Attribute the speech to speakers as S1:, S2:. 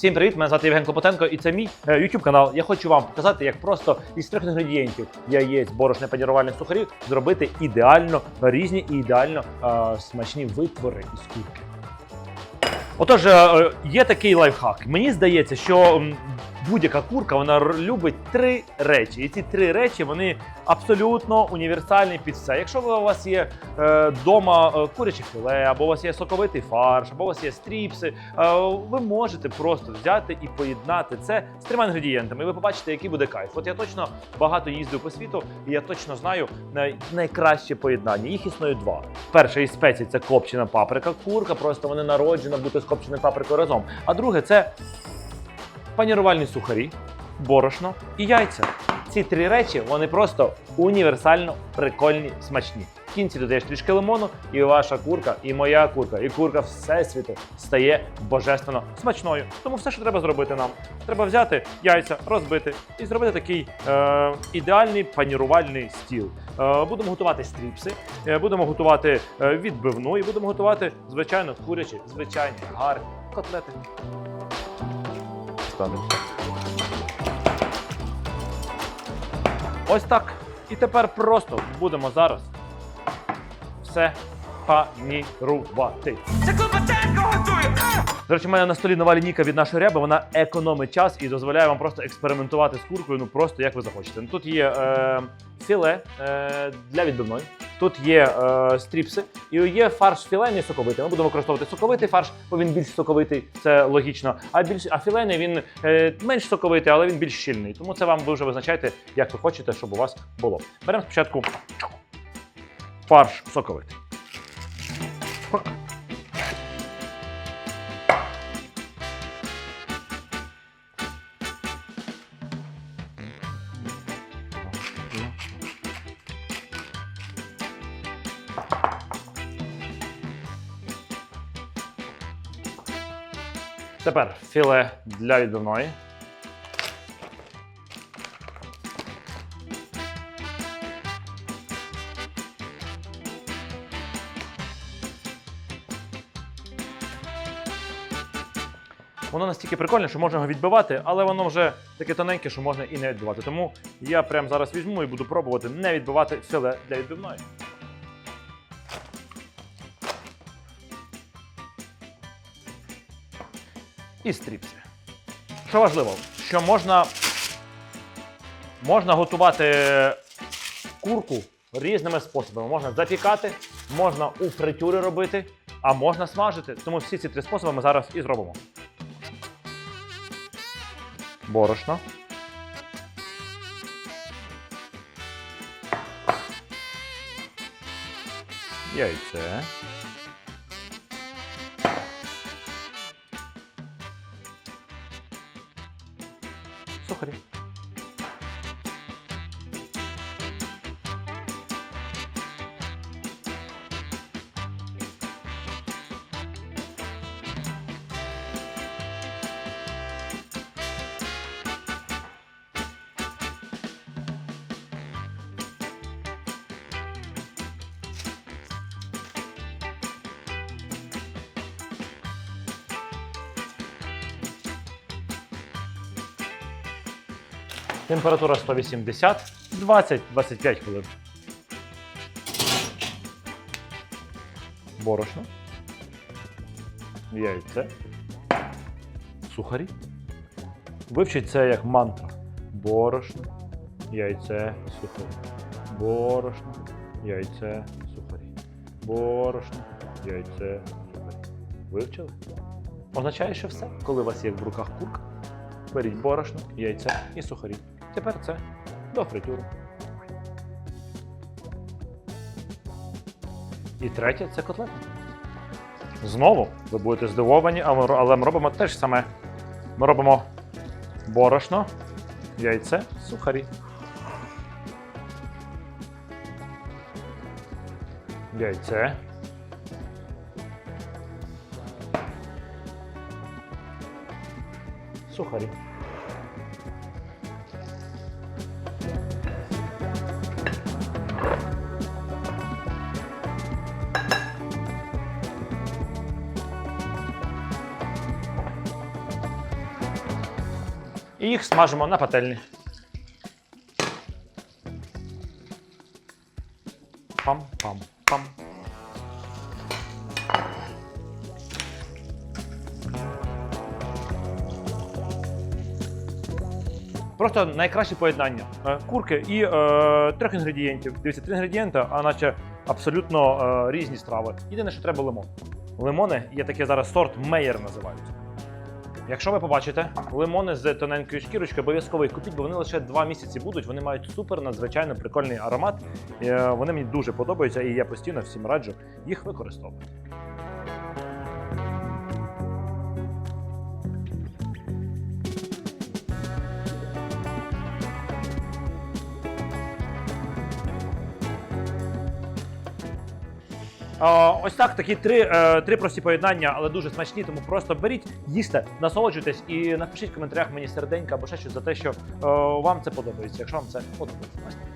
S1: Всім привіт! Мене звати Євген Клопотенко, і це мій е, YouTube канал. Я хочу вам показати, як просто із трьох інгредієнтів яєць, борошна, панірувальних сухарів зробити ідеально різні і ідеально е, смачні витвори із курки. Отож, е, є такий лайфхак. Мені здається, що будь-яка курка вона любить три речі. І ці три речі вони абсолютно універсальні під все. Якщо у вас є вдома куряче філе, або у вас є соковитий фарш, або у вас є стріпси, е, ви можете просто взяти і поєднати це з трьома інгредієнтами. І ви побачите, який буде кайф. От я точно багато їздив по світу, і я точно знаю найкраще поєднання. Їх існує два. Перше із спецій це копчена паприка, курка, просто вона народжена бути з копченою паприкою разом. А друге це панірувальні сухарі, борошно і яйця. Ці три речі вони просто універсально прикольні, смачні. В кінці додаєш трішки лимону, і ваша курка, і моя курка, і курка всесвіту стає божественно смачною. Тому все, що треба зробити нам, треба взяти яйця, розбити і зробити такий е, ідеальний панірувальний стіл. Е, будемо готувати стріпси, е, будемо готувати е, відбивну і будемо готувати, звичайно, курячі, звичайні, гарні котлети. Ставимо. Ось так. І тепер просто будемо зараз все панірувати.
S2: Це Клопотенко готує!
S1: До речі, у мене на столі нова лінійка від нашої ряби. Вона економить час і дозволяє вам просто експериментувати з куркою, ну просто як ви захочете. Ну, Тут є е, філе е, для відбивної, тут є е, стріпси і є фарш філейний соковитий. Ми будемо використовувати соковитий фарш, бо він більш соковитий, це логічно. А більш а філейний він е, менш соковитий, але він більш щільний. Тому це вам ви вже визначаєте, як ви хочете, щоб у вас було. Беремо спочатку фарш соковитий. Хоп. Тепер філе для відбивної. Воно настільки прикольне, що можна його відбивати, але воно вже таке тоненьке, що можна і не відбивати. Тому я прямо зараз візьму і буду пробувати не відбивати філе для відбивної. І стріпси. Що важливо, що можна, можна готувати курку різними способами. Можна запікати, можна у фритюри робити, а можна смажити. Тому всі ці три способи ми зараз і зробимо. Борошно. Яйце. Температура 180, 20-25 хвилин. Борошно. Яйце. Сухарі. Вивчіть це як мантра. Борошно, яйце, сухарі. Борошно, яйце, сухарі. Борошно, яйце, сухарі. Вивчили? Означає, що все. Коли у вас є в руках курка, беріть борошно, яйця і сухарі. Тепер це до фритюру. І третє це котлета. Знову ви будете здивовані, але ми робимо те ж саме. Ми робимо борошно, яйце, сухарі. Яйце. Сухарі. І їх смажимо на пательні. Пам-пам-пам. Просто найкраще поєднання Е, курки і е, трьох інгредієнтів. Дивіться, три інгредієнти, а наче абсолютно е, різні страви. Єдине, що треба лимон. Лимони є таке зараз сорт Мейер називають. Якщо ви побачите лимони з тоненькою шкірочкою, обов'язково їх купіть, бо вони лише два місяці будуть. Вони мають супер надзвичайно прикольний аромат. Е, Вони мені дуже подобаються, і я постійно всім раджу їх використовувати. Ось так, такі три, е, три прості поєднання, але дуже смачні. Тому просто беріть, їсте, насолоджуйтесь і напишіть в коментарях мені серденька або ще щось за те, що е, вам це подобається, якщо вам це подобається.